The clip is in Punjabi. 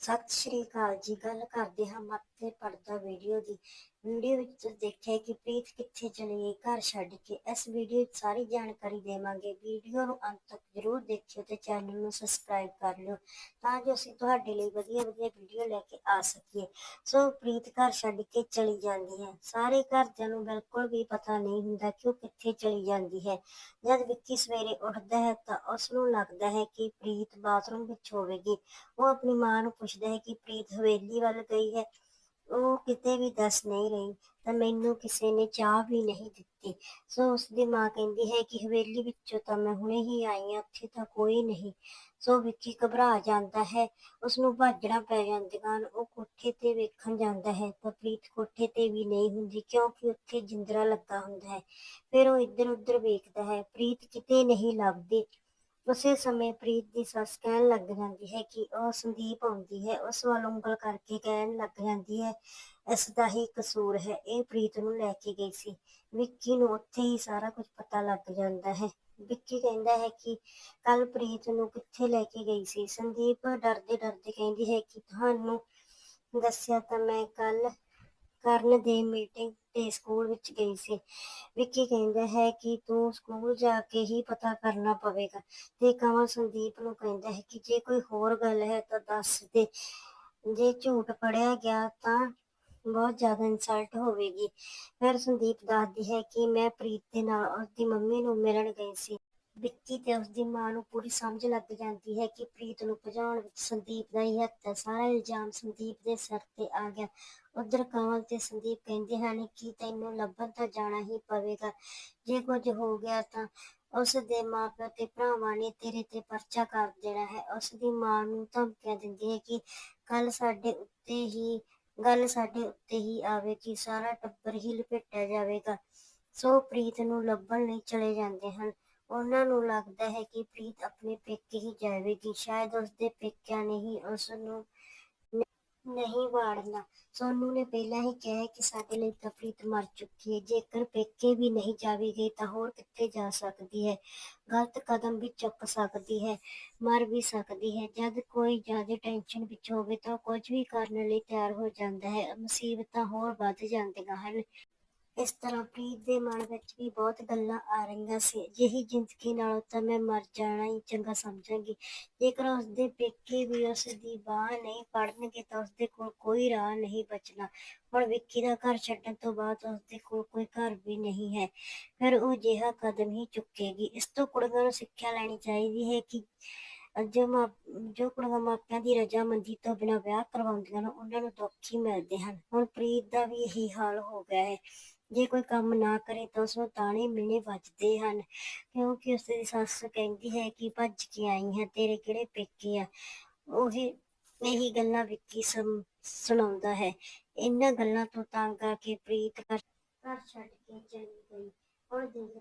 ਸਤਿ ਸ਼੍ਰੀ ਅਕਾਲ ਜੀ। ਗੱਲ ਕਰਦੇ ਹਾਂ ਮੱਥੇ ਪੜਦਾ ਵੀਡੀਓ ਦੀ। ਵੀਡੀਓ ਵਿੱਚ ਤੁਸੀਂ ਦੇਖਿਆ ਕਿ ਪ੍ਰੀਤ ਕਿੱਥੇ ਚਲੀ ਗਈ, ਘਰ ਛੱਡ ਕੇ। ਇਸ ਵੀਡੀਓ ਵਿੱਚ ਸਾਰੀ ਜਾਣਕਾਰੀ ਦੇਵਾਂਗੇ। ਵੀਡੀਓ ਨੂੰ ਅੰਤ ਤੱਕ ਜ਼ਰੂਰ ਦੇਖਿਓ ਤੇ ਚੈਨਲ ਨੂੰ ਸਬਸਕ੍ਰਾਈਬ ਕਰ ਲਿਓ ਤਾਂ ਜੋ ਅਸੀਂ ਤੁਹਾਡੇ ਲਈ ਵਧੀਆ ਵਧੀਆ ਵੀਡੀਓ ਲੈ ਕੇ ਆ ਸਕੀਏ। ਸੋ ਪ੍ਰੀਤ ਘਰ ਛੱਡ ਕੇ ਚਲੀ ਜਾਂਦੀ ਹੈ। ਸਾਰੇ ਘਰਦਿਆਂ ਨੂੰ ਬਿਲਕੁਲ ਵੀ ਪਤਾ ਨਹੀਂ ਹੁੰਦਾ ਕਿ ਉਹ ਕਿੱਥੇ ਚਲੀ ਜਾਂਦੀ ਹੈ। ਜਦ ਵਿੱਕੀ ਸਵੇਰੇ ਉੱਠਦਾ ਹੈ ਤਾਂ ਉਸ ਨੂੰ ਲੱਗਦਾ ਹੈ ਕਿ ਪ੍ਰੀਤ ਬਾਥਰੂਮ ਵਿੱਚ ਹੋਵੇਗੀ। ਉਹ ਆਪਣੀ ਮਾਂ ਨੂੰ ਪੁੱਛਦਾ ਹੈ ਕਿ ਪ੍ਰੀਤ ਹਵੇਲੀ ਵੱਲ ਗਈ ਹੈ। ਉਹ ਕਿਤੇ ਵੀ ਦੱਸ ਨਹੀਂ ਰਹੀ ਤਾਂ ਮੈਨੂੰ ਕਿਸੇ ਨੇ ਚਾਹ ਵੀ ਨਹੀਂ ਦਿੱਤੀ। ਸੋ ਉਸ ਦੀ ਮਾਂ ਕਹਿੰਦੀ ਹੈ ਕਿ ਹਵੇਲੀ ਵਿੱਚੋਂ ਤਾਂ ਮੈਂ ਹੁਣੇ ਹੀ ਆਈ ਹਾਂ, ਉੱਥੇ ਤਾਂ ਕੋਈ ਨਹੀਂ। ਸੋ ਵਿੱਕੀ ਘਬਰਾ ਜਾਂਦਾ ਹੈ ਉਸ ਨੂੰ ਭਾਜਣਾ ਪੈ ਜਾਂਦੀਆਂ ਹਨ। ਉਹ ਕੋਠੇ ਤੇ ਵੇਖਣ ਜਾਂਦਾ ਹੈ ਤਾਂ ਪ੍ਰੀਤ ਕੋਠੇ ਤੇ ਵੀ ਨਹੀਂ ਹੁੰਦੀ ਕਿਉਂਕਿ ਉੱਥੇ ਜਿੰਦਰਾ ਲੱਗਾ ਹੁੰਦਾ ਹੈ। ਫਿਰ ਉਹ ਇੱਧਰ ਉੱਧਰ ਵੇਖਦਾ ਹੈ, ਪ੍ਰੀਤ ਕਿਤੇ ਨਹੀਂ ਲੱਭਦੀ। ਉਸੇ ਸਮੇਂ ਪ੍ਰੀਤ ਦੀ ਸੱਸ ਕਹਿਣ ਲੱਗ ਜਾਂਦੀ ਹੈ ਕਿ ਉਹ ਸੰਦੀਪ ਆਉਂਦੀ ਹੈ, ਉਸ ਵੱਲ ਉਂਗਲ ਕਰਕੇ ਕਹਿਣ ਲੱਗ ਜਾਂਦੀ ਹੈ, ਇਸ ਦਾ ਹੀ ਕਸੂਰ ਹੈ, ਇਹ ਪ੍ਰੀਤ ਨੂੰ ਲੈ ਕੇ ਗਈ ਸੀ। ਵਿੱਕੀ ਨੂੰ ਉੱਥੇ ਹੀ ਸਾਰਾ ਕੁਝ ਪਤਾ ਲੱਗ ਜਾਂਦਾ ਹੈ। ਵਿੱਕੀ ਕਹਿੰਦਾ ਹੈ ਕਿ ਕੱਲ ਪ੍ਰੀਤ ਨੂੰ ਕਿੱਥੇ ਲੈ ਕੇ ਗਈ ਸੀ? ਸੰਦੀਪ ਡਰਦੇ ਡਰਦੇ ਕਹਿੰਦੀ ਹੈ ਕਿ ਤੁਹਾਨੂੰ ਦੱਸਿਆ ਤਾਂ ਮੈਂ ਕੱਲ ਕਰਨ ਦੇ ਮੀਟਿੰਗ ਤੇ ਸਕੂਲ ਵਿੱਚ ਗਈ ਸੀ। ਵਿੱਕੀ ਕਹਿੰਦਾ ਹੈ ਕਿ ਤੂੰ ਸਕੂਲ ਜਾ ਕੇ ਹੀ ਪਤਾ ਕਰਨਾ ਪਵੇਗਾ ਤੇ ਕਮਲ ਸੰਦੀਪ ਨੂੰ ਕਹਿੰਦਾ ਹੈ ਕਿ ਜੇ ਕੋਈ ਹੋਰ ਗੱਲ ਹੈ ਤਾਂ ਦੱਸ ਦੇ। ਜੇ ਝੂਠ ਪੜਿਆ ਗਿਆ ਤਾਂ ਬਹੁਤ ਜ਼ਿਆਦਾ ਇਨਸਲਟ ਹੋਵੇਗੀ। ਫਿਰ ਸੰਦੀਪ ਦੱਸਦੀ ਹੈ ਕਿ ਮੈਂ ਪ੍ਰੀਤ ਦੇ ਨਾਲ ਉਸਦੀ ਮੰਮੀ ਨੂੰ ਮਿਲਣ ਗਈ ਸੀ। ਵਿੱਕੀ ਤੇ ਉਸਦੀ ਮਾਂ ਨੂੰ ਪੂਰੀ ਸਮਝ ਲੱਗ ਜਾਂਦੀ ਹੈ ਕਿ ਪ੍ਰੀਤ ਨੂੰ ਭਜਾਉਣ ਵਿੱਚ ਸੰਦੀਪ ਦਾ ਹੀ ਹੱਥ ਹੈ। ਸਾਰਾ ਇਲਜ਼ਾਮ ਸੰਦੀਪ ਦੇ ਸਿਰ ਤੇ ਆ ਗਿਆ। ਉਧਰ ਕਮਲ ਤੇ ਸੰਦੀਪ ਕਹਿੰਦੇ ਹਨ ਕਿ ਤੈਨੂੰ ਲੱਭਣ ਤਾਂ ਜਾਣਾ ਹੀ ਪਵੇਗਾ। ਜੇ ਕੁਝ ਹੋ ਗਿਆ ਤਾਂ ਉਸ ਦੇ ਮਾਪਿਆਂ ਤੇ ਭਰਾਵਾਂ ਨੇ ਤੇਰੇ ਤੇ ਪਰਚਾ ਕਰ ਦੇਣਾ ਹੈ। ਉਸ ਦੀ ਮਾਂ ਨੂੰ ਧਮਕੀਆਂ ਦਿੰਦੀ ਹੈ ਕਿ ਕੱਲ ਸਾਡੇ ਉੱਤੇ ਹੀ, ਗੱਲ ਸਾਡੇ ਉੱਤੇ ਹੀ ਆਵੇਗੀ ਸਾਰਾ ਟੱਬਰ ਹੀ ਲਪੇਟਿਆ ਜਾਵੇਗਾ। ਸੋ ਪ੍ਰੀਤ ਨੂੰ ਲੱਭਣ ਲਈ ਚਲੇ ਜਾਂਦੇ ਹਨ। ਉਹਨਾਂ ਨੂੰ ਲੱਗਦਾ ਹੈ ਕਿ ਪ੍ਰੀਤ ਆਪਣੇ ਪੇਕੇ ਹੀ ਜਾਵੇਗੀ। ਸ਼ਾਇਦ ਉਸਦੇ ਪੇਕਿਆਂ ਨੇ ਹੀ ਉਸ ਨੂੰ, ਨਹੀਂ ਵਾੜਨਾ। ਸੋਨੂ ਨੇ ਪਹਿਲਾਂ ਹੀ ਕਿਹਾ ਕਿ ਸਾਡੇ ਲਈ ਤਾਂ ਪ੍ਰੀਤ ਮਰ ਚੁੱਕੀ ਹੈ। ਜੇਕਰ ਪੇਕੇ ਵੀ ਨਹੀਂ ਜਾਵੇਗੀ ਤਾਂ ਹੋਰ ਕਿੱਥੇ ਜਾ ਸਕਦੀ ਹੈ? ਗਲਤ ਕਦਮ ਵੀ ਚੁੱਕ ਸਕਦੀ ਹੈ, ਮਰ ਵੀ ਸਕਦੀ ਹੈ। ਜਦ ਕੋਈ ਜ਼ਿਆਦਾ ਟੈਨਸ਼ਨ ਵਿੱਚ ਹੋਵੇ ਤਾਂ ਕੁਝ ਵੀ ਕਰਨ ਲਈ ਤਿਆਰ ਹੋ ਜਾਂਦਾ ਹੈ। ਮੁਸੀਬਤਾਂ ਹੋਰ ਵੱਧ ਜਾਂਦੀਆਂ ਹਨ। ਇਸ ਤਰ੍ਹਾਂ ਪ੍ਰੀਤ ਦੇ ਮਨ ਵਿੱਚ ਵੀ ਬਹੁਤ ਗੱਲਾਂ ਆ ਰਹੀਆਂ ਸੀ। ਜਿਹੀ ਜ਼ਿੰਦਗੀ ਨਾਲੋਂ ਤਾਂ ਮੈਂ ਮਰ ਜਾਣਾ ਹੀ ਚੰਗਾ ਸਮਝਾਂਗੀ। ਜੇਕਰ ਉਸਦੇ ਪੇਕੇ ਵੀ ਉਸ ਦੀ ਬਾਹ ਨਹੀਂ ਫੜਨਗੇ ਤਾਂ ਉਸਦੇ ਕੋਲ ਕੋਈ ਰਾਹ ਨਹੀਂ ਬਚਣਾ। ਹੁਣ ਵਿੱਕੀ ਦਾ ਘਰ ਛੱਡਣ ਤੋਂ ਬਾਅਦ ਉਸਦੇ ਕੋਲ ਕੋਈ ਘਰ ਵੀ ਨਹੀਂ ਹੈ। ਫਿਰ ਉਹ ਜਿਹਾ ਕਦਮ ਹੀ ਚੁੱਕੇਗੀ। ਇਸ ਤੋਂ ਕੁੜੀਆਂ ਨੂੰ ਸਿੱਖਿਆ ਲੈਣੀ ਚਾਹੀਦੀ ਹੈ ਕਿ ਜੋ ਮਾਂ, ਜੋ ਕੁੜੀਆਂ ਮਾਪਿਆਂ ਦੀ ਰਜ਼ਾਮੰਦੀ ਤੋਂ ਬਿਨਾਂ ਵਿਆਹ ਕਰਵਾਉਂਦੀਆਂ ਨੇ ਉਹਨਾਂ ਨੂੰ ਦੁੱਖ ਹੀ ਮਿਲਦੇ ਹਨ। ਹੁਣ ਪ੍ਰੀਤ ਦਾ ਵੀ ਇਹੀ ਹਾਲ ਹੋ ਗਿਆ ਹੈ। ਜੇ ਕੋਈ ਕੰਮ ਨਾ ਕਰੇ ਤਾਂ ਉਸ ਨੂੰ ਤਾਣੇ ਮਿਲਣੇ ਵੱਜਦੇ ਹਨ। ਕਿਉਂਕਿ ਉਸ ਦੀ ਸੱਸ ਕਹਿੰਦੀ ਹੈ ਕਿ ਭੱਜ ਕੇ ਆਈ ਹੈ, ਤੇਰੇ ਕਿਹੜੇ ਪੇਕੇ ਆ? ਉਹੀ ਇਹੀ ਗੱਲਾਂ ਵਿੱਕੀ ਸੁਣ- ਸੁਣਾਉਂਦਾ ਹੈ। ਇਹਨਾਂ ਗੱਲਾਂ ਤੋਂ ਤੰਗ ਆ ਕੇ ਪ੍ਰੀਤ ਘਰ ਘਰ ਛੱਡ ਕੇ ਚਲੀ ਗਈ। ਹੁਣ ਦੇਖ